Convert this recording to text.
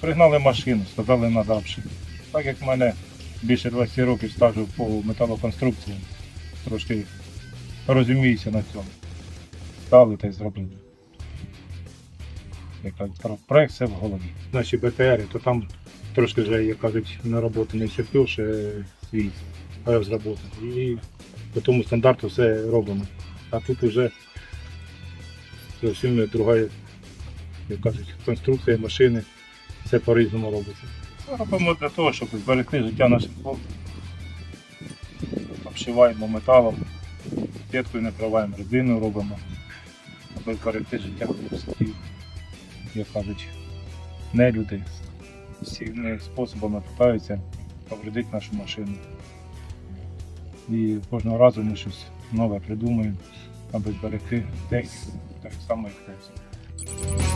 Пригнали машину, сказали надавши. Так як в мене більше 20 років стажу по металоконструкції, трошки розуміюся на цьому. Стали та й зробили. Як кажуть, проект все в голові. Наші БТРи, то там трошки вже, як кажуть, на роботу не ще свій розроботи. І по тому стандарту все робимо. А тут вже зовсім друга, як кажуть, конструкція машини, все по-різному робиться. Це робимо для того, щоб зберегти життя наших хлопців. Обшиваємо металом, сіткою накриваємо резиною робимо, аби зберегти життя хлопців. Як кажуть, не люди всіми способами питаються повредити нашу машину. І кожного разу ми щось нове придумуємо, аби зберегти техніку, так само як хлопці.